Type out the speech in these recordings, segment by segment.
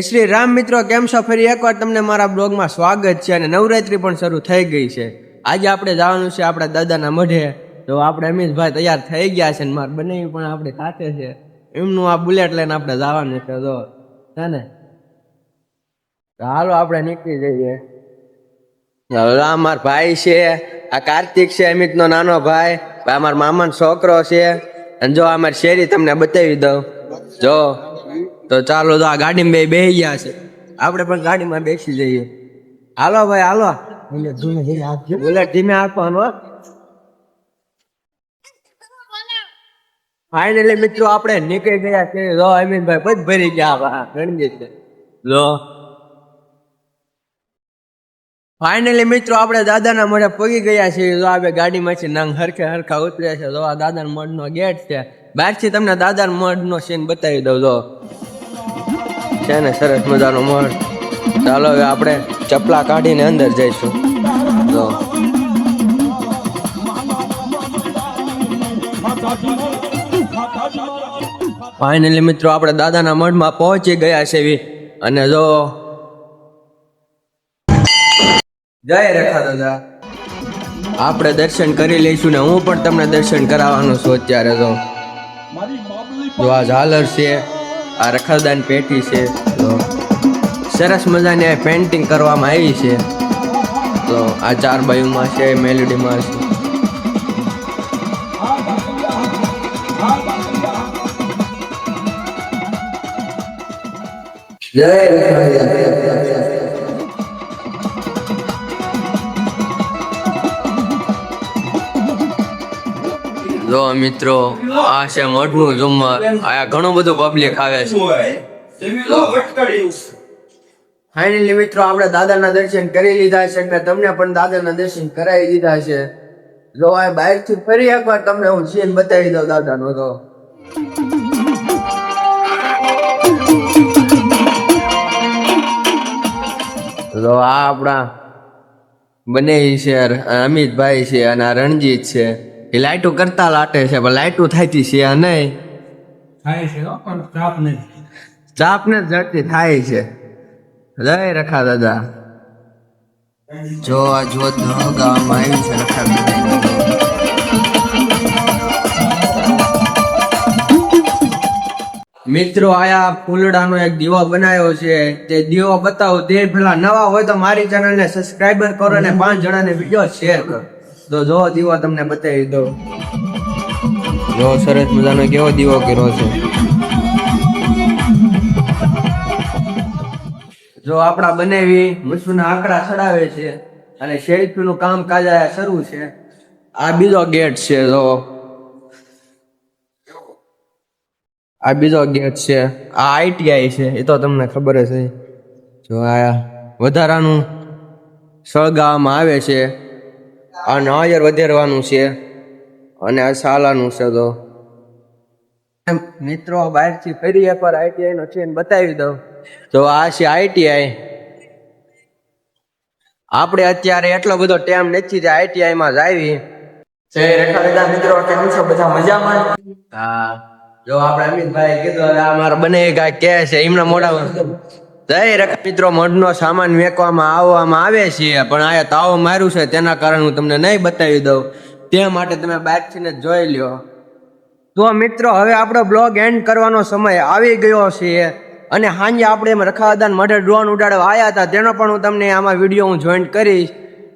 શ્રી રામ મિત્રો, કેમ છો? ફરી એકવાર તમને મારા બ્લોગમાં સ્વાગત છે અને નવરાત્રી પણ શરૂ થઈ ગઈ છે. આજે આપણે જવાનું છે આપણા દાદાના મઢે. તો આપણે અમિતભાઈ તૈયાર થઈ ગયા છે ને મારે બંને પણ આપણે સાથે છે. એમનું આ બુલેટ લઈને આપણે જવાનું છે તો છે ને? હાલો આપણે નીકળી જઈએ. આ મારા ભાઈ છે. આ કાર્તિક છે અમિતનો નાનો ભાઈ. આ મારા મામાનો છોકરો છે. અને જો આ મારી શેરી તમને બતાવી દઉં. જો. તો ચાલો તો આ ગાડીમાં બે બેસી ગયા છે. આપણે પણ ગાડીમાં બેસી જઈએ. હાલો ભાઈ હાલો. બુલેટ ધીમે આપવાનો ફાઇનલી મિત્રો આપણે નીકળી ગયા છે જો અમીનભાઈ બધ ભરી ગયા વાહ, છે. જો. ફાઇનલી મિત્રો આપણે દાદાના મોઢે પગી ગયા છીએ. જો આપણે ગાડીમાંથી નાંગ હરખે હરખા ઉતર્યા છે. જો આ દાદાના મઢનો ગેટ છે. બહારથી તમને દાદાના મઢનો સીન બતાવી દઉં. જો. છે ને, સરસ મજાનો મઢ ચાલો હવે આપણે ચપલા કાઢીને અંદર જઈશું. તો. ફાઇનલી મિત્રો, આપણે દાદાના મઢમાં પહોંચી ગયા છે એવી અને જો. જય રેખા દાદા. આપણે દર્શન કરી લઈશું ને હું પણ તમને દર્શન કરાવવાનું છું અત્યારે તો. આ ઝાલર છે આ રખડદાન પેટી છે, તો સરસ મજાની આ પેન્ટિંગ કરવામાં આવી છે. તો આ ચાર બાયુમાં છે, મેલોડીમાં છે. જય જો મિત્રો, આ છે મઠનું ઝુમ્મર આ ઘણું બધું પબ્લિક આવે છે. ફાઇનલી મિત્રો, આપણે દાદાના દર્શન કરી લીધા છે અને તમને પણ દાદાના દર્શન કરાવી દીધા છે. જો આ બહારથી ફરી એકવાર તમને હું સીન બતાવી દઉં દાદાનો તો. તો આ આપણા બંને છે, અમિતભાઈ છે અને આ રણજીત છે. એ લાઈટો કરતા લાટે છે પણ લાઈટો થાય છે આ નહીં. થાય છે પણ ચાપ નહીં ચાપ ને જડતી થાય છે. જય રખા દાદા. જો આ જો ગાવામાં આવી છે રખા દાદા. મિત્રો આયા ફૂલડાનો એક દીવો બનાવ્યો છે. તે દીવો બતાવો તે પેલા નવા હોય તો મારી ચેનલને સબસ્ક્રાઇબર કરો અને પાંચ જણાને વીડિયો શેર કરો. તો જો દીવો તમને બતાવી દો જો સરસ મજાનો કેવો દીવો કર્યો છે. જો આપણા બનેવી મસૂના આંકડા ચડાવે છે અને શેરીફીનું કામ કાજ શરૂ છે. આ બીજો ગેટ છે જો. આ બીજો ગેટ છે. આ આઈટીઆઈ છે એ તો તમને ખબર છે જો આ વધારાનું સળગાવવામાં આવે છે. આ નાયર વધારવાનું છે અને આ સાલાનું છે તો. મિત્રો બહારથી ફરી એકવાર આઈટીઆઈ નો ચેન બતાવી દઉં. તો આ છે આઈટીઆઈ આપણે અત્યારે એટલો બધો ટાઈમ નથી જે આઈટીઆઈ માં જાવી જય રેખા દાદા મિત્રો કેમ છો? બધા મજામાં? હા જો આપણે અમિતભાઈ કીધું હવે આ મારા બને કાંઈ કે છે. એમના મોઢા રખ મિત્રો મઢનો સામાન વેચવામાં, આવવામાં આવે છે, પણ આયા તાવ માર્યું છે, તેના કારણે હું તમને નહીં બતાવી દઉં. તે માટે તમે જ જોઈ લ્યો. તો મિત્રો, હવે આપણો બ્લોગ એન્ડ કરવાનો સમય આવી ગયો છે અને સાંજે આપણે એમ રખાદાન મઢે ડ્રોન ઉડાડવા આવ્યા હતા, તેનો પણ હું તમને આમાં વીડિયો હું જોઈન્ટ કરીશ.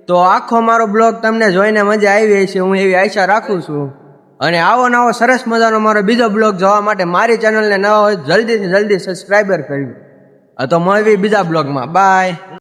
તો આખો મારો બ્લોગ તમને જોઈને મજા આવી છે હું એવી આશા રાખું છું. અને આવો નવો સરસ મજાનો મારો બીજો બ્લોગ જોવા માટે મારી ચેનલને નવા હોય જલ્દીથી જલ્દી સબસ્ક્રાઈબર કરવી આ તો મળવી બીજા બ્લોગમાં. બાય